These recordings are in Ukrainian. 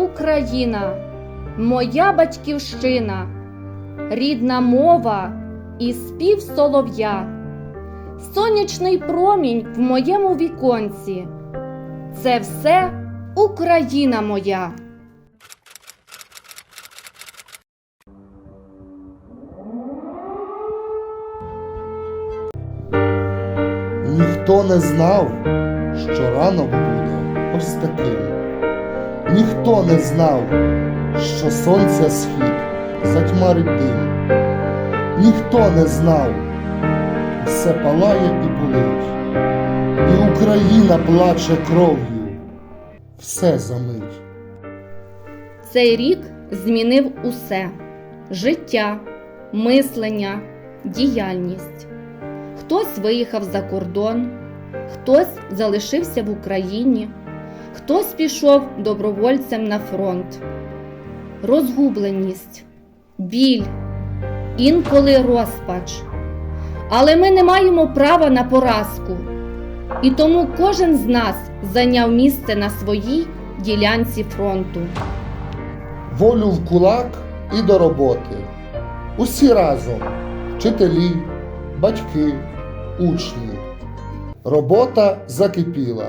Україна, моя батьківщина, рідна мова і спів солов'я, сонячний промінь в моєму віконці. Це все Україна моя. Ніхто не знав, що ранок буде ось таким. Ніхто не знав, що сонця схід затьмарить дим. Ніхто не знав, все палає і болить, і Україна плаче кров'ю, все замить. Цей рік змінив усе життя, мислення, діяльність. Хтось виїхав за кордон, хтось залишився в Україні, хтось пішов добровольцем на фронт. Розгубленість, біль, інколи розпач. Але ми не маємо права на поразку. І тому кожен з нас зайняв місце на своїй ділянці фронту. волю в кулак і до роботи. Усі разом вчителі, батьки, учні. Робота закипіла.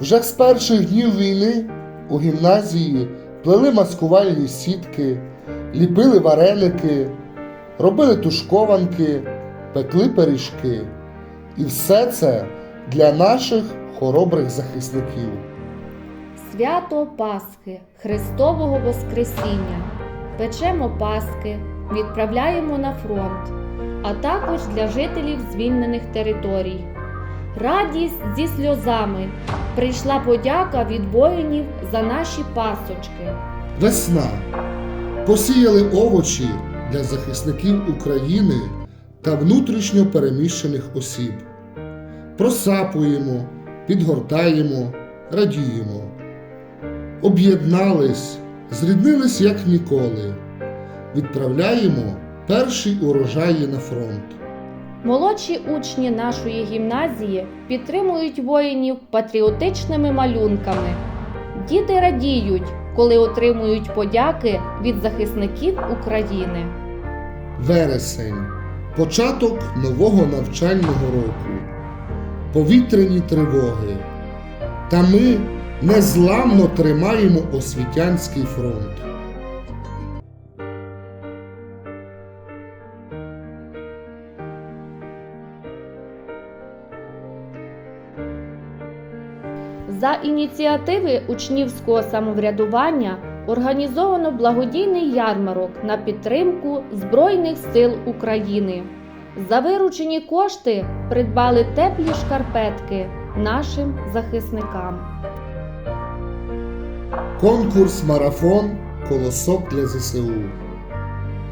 Вже з перших днів війни у гімназії плели маскувальні сітки, ліпили вареники, робили тушкованки, пекли пиріжки. І все це для наших хоробрих захисників. Свято Пасхи, Христового Воскресіння. Печемо Паски, відправляємо на фронт, а також для жителів звільнених територій. Радість зі сльозами. Прийшла подяка від воїнів за наші пасочки. Весна. Посіяли овочі для захисників України та внутрішньо переміщених осіб. Просапуємо, підгортаємо, радіємо. Об'єднались, зріднились як ніколи. Відправляємо перші урожаї на фронт. Молодші учні нашої гімназії підтримують воїнів патріотичними малюнками. Діти радіють, коли отримують подяки від захисників України. Вересень. Початок нового навчального року. Повітряні тривоги. Та ми незламно тримаємо освітянський фронт. За ініціативи учнівського самоврядування організовано благодійний ярмарок на підтримку Збройних сил України. За виручені кошти придбали теплі шкарпетки нашим захисникам. Конкурс марафон Колосок для ЗСУ.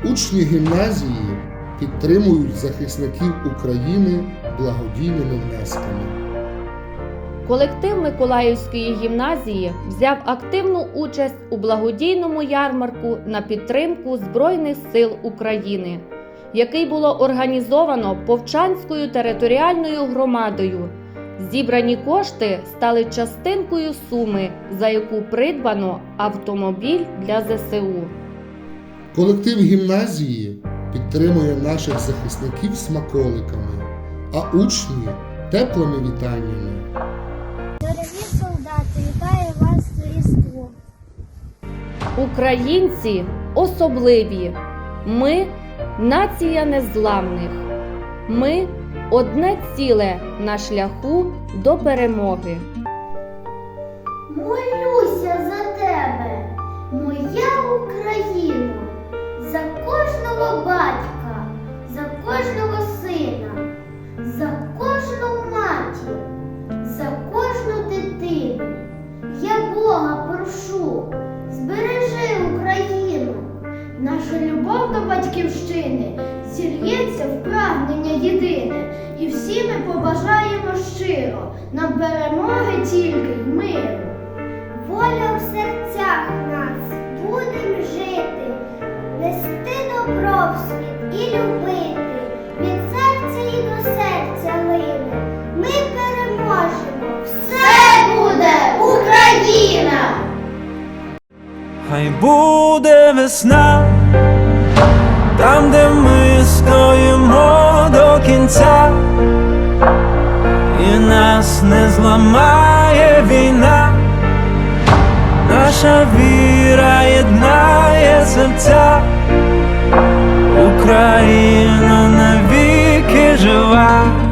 Учні гімназії підтримують захисників України благодійними внесками. Колектив Миколаївської гімназії взяв активну участь у благодійному ярмарку на підтримку Збройних сил України, який було організовано Повчанською територіальною громадою. Зібрані кошти стали частинкою суми, за яку придбано автомобіль для ЗСУ. Колектив гімназії підтримує наших захисників смаколиками, а учні теплими вітаннями. Українці особливі. Ми нація незламних. Ми одне ціле на шляху до перемоги. Молюся за тебе, моя Україна, за кожного батька, за кожного батьківщини зільється в прагнення єдине, і всі ми побажаємо щиро нам перемоги тільки й миру. Воля в серцях нас, будем жити, нести добро в світ і любити, від серця і до серця лине. Ми переможемо, все буде Україна! хай буде весна, там, де ми стоїмо до кінця, і нас не зламає війна, наша віра єднає серця, Україна навіки жива.